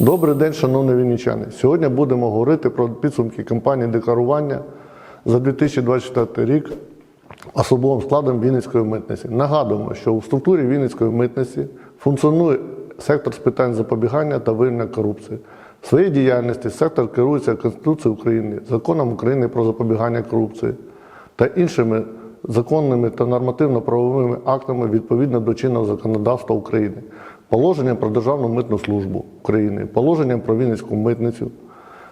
Добрий день, шановні вінничани. Сьогодні будемо говорити про підсумки кампанії декларування за 2024 рік особовим складом Вінницької митниці. Нагадуємо, що у структурі Вінницької митниці функціонує сектор з питань запобігання та виявлення корупції. В своїй діяльності сектор керується Конституцією України, законом України про запобігання корупції та іншими законними та нормативно-правовими актами відповідно до чинного законодавства України, положенням про Державну митну службу України, положенням про Вінницьку митницю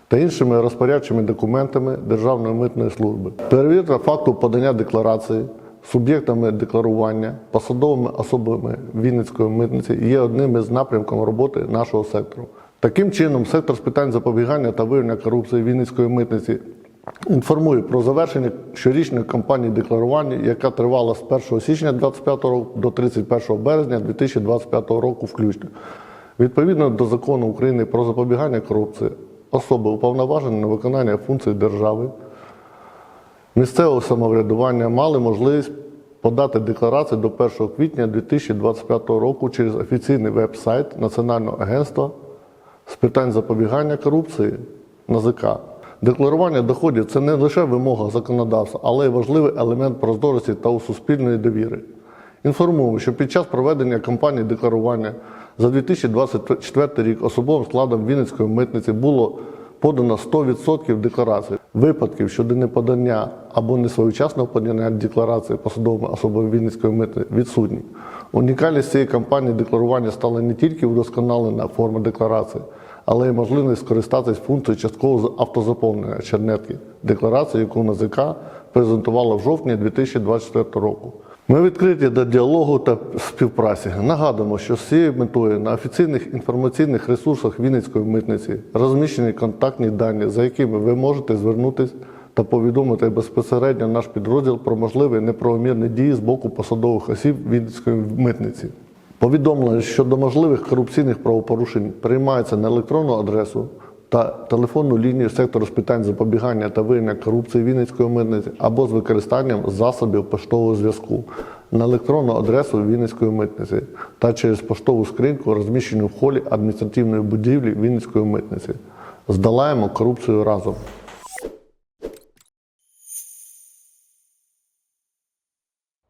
та іншими розпорядчими документами Державної митної служби. Перевірка факту подання декларації суб'єктами декларування, посадовими особами Вінницької митниці є одним із напрямків роботи нашого сектору. Таким чином, сектор з питань запобігання та виявлення корупції Вінницької митниці інформує про завершення щорічної кампанії декларування, яка тривала з 1 січня 2025 року до 31 березня 2025 року включно. Відповідно до закону України про запобігання корупції, особи уповноважені на виконання функцій держави, місцевого самоврядування мали можливість подати декларацію до 1 квітня 2025 року через офіційний веб-сайт Національного агентства з питань запобігання корупції НАЗК. Декларування доходів це не лише вимога законодавства, але й важливий елемент прозорості та суспільної довіри. Інформуємо, що під час проведення кампанії декларування за 2024 рік особовим складом Вінницької митниці було подано 100% декларацій. Випадків щодо неподання або несвоєчасного подання декларації посадовими особами Вінницької митниці відсутні. Унікальність цієї кампанії декларування стала не тільки вдосконалена форма декларації, але й можливість скористатись функцією часткового автозаповнення чернетки декларації, яку НАЗК презентувала в жовтні 2024 року. Ми відкриті до діалогу та співпраці. Нагадуємо, що з цією метою на офіційних інформаційних ресурсах Вінницької митниці розміщені контактні дані, за якими ви можете звернутися та повідомити безпосередньо наш підрозділ про можливі неправомірні дії з боку посадових осіб Вінницької митниці. Повідомлення щодо можливих корупційних правопорушень приймаються на електронну адресу та телефонну лінію сектору з питань запобігання та виявлення корупції Вінницької митниці або з використанням засобів поштового зв'язку на електронну адресу Вінницької митниці та через поштову скриньку, розміщену в холі адміністративної будівлі Вінницької митниці. Здолаємо корупцію разом.